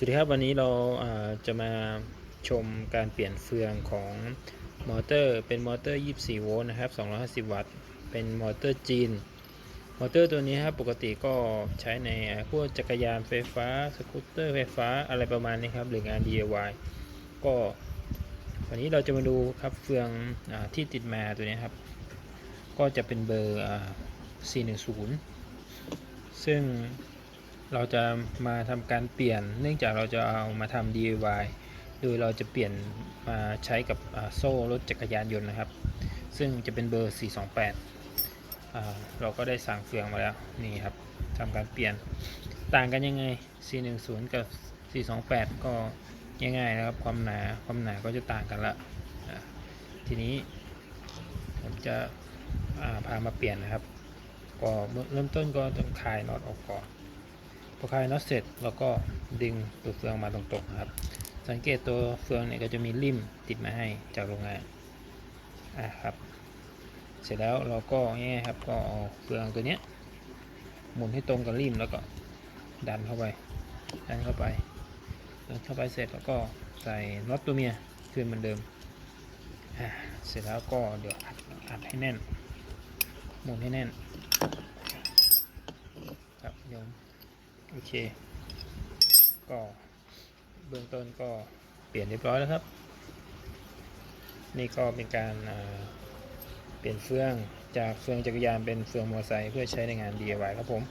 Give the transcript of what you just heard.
สวัสดีครับวันนี้เราจะมาชมการเปลี่ยนเฟืองของมอเตอร์ เป็นมอเตอร์ 24 โวลต์นะครับ 250 วัตต์ เป็นมอเตอร์จีน มอเตอร์ตัวนี้ครับปกติก็ใช้ในพวกจักรยานไฟฟ้า สกูตเตอร์ไฟฟ้าอะไรประมาณนี้ครับ หรืองาน DIY ก็วันนี้เราจะมาดูครับเฟืองอที่ติดมาตัวนี้ครับ ก็จะเป็นเบอร์อ410 ซึ่ง เราจะมาทำการเปลี่ยน เนื่องจากเราจะเอามาทำ DIY โดยเราจะเปลี่ยนมาใช้กับโซ่รถจักรยานยนต์นะครับ ซึ่งจะเป็นเบอร์ 428อ่าเราก็ได้สั่งเฟืองมาแล้วนี่ครับทำการเปลี่ยนต่างกันยังไง 410 กับ 428 ก็ง่ายๆนะครับความหนาความหนาก็จะต่างกันละทีนี้ผมจะาพามาเปลี่ยนนะครับ ก็เริ่มต้นก็ต้องคลายน็อตออกก่อน พอคลายน็อตเสร็จเราก็ดึงตัวเฟืองมาตรงๆครับ สังเกตตัวเฟืองเนี่ยก็จะมีริมติดมาให้จากโรงงานอะครับ เสร็จแล้วเราก็ง่ายครับก็เอาเฟืองตัวเนี้ยหมุนให้ตรงกับริมแล้วก็ดันเข้าไป ดันเข้าไปดันเข้าไปเสร็จแล้วก็ใส่น็อตตัวเมียคืนเหมือนเดิมอะเสร็จแล้วก็เดี๋ยวอัดให้แน่นหมุนให้แน่นครับโยม โอเค ก็เบื้องต้นก็เปลี่ยนเรียบร้อยแล้วครับ นี่ก็เป็นการเปลี่ยนเฟืองจากเฟืองจักรยานเป็นเฟืองมอเตอร์ไซค์เพื่อใช้ในงาน DIY ครับผม